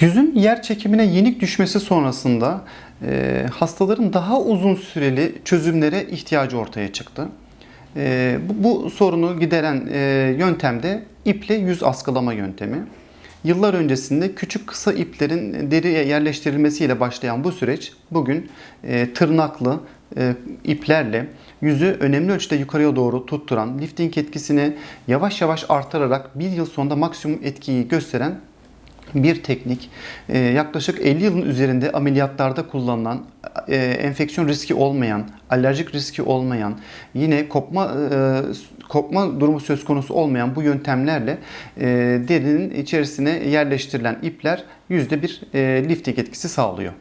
Yüzün yer çekimine yenik düşmesi sonrasında e, hastaların daha uzun süreli çözümlere ihtiyacı ortaya çıktı. E, bu, bu sorunu gideren e, yöntem de iple yüz askılama yöntemi. Yıllar öncesinde küçük kısa iplerin deriye yerleştirilmesiyle başlayan bu süreç bugün e, tırnaklı e, iplerle yüzü önemli ölçüde yukarıya doğru tutturan, lifting etkisini yavaş yavaş artırarak bir yıl sonunda maksimum etkiyi gösteren bir teknik. Ee, yaklaşık 50 yılın üzerinde ameliyatlarda kullanılan, e, enfeksiyon riski olmayan, alerjik riski olmayan, yine kopma e, kopma durumu söz konusu olmayan bu yöntemlerle e, derinin içerisine yerleştirilen ipler yüzde bir e, lifting etkisi sağlıyor.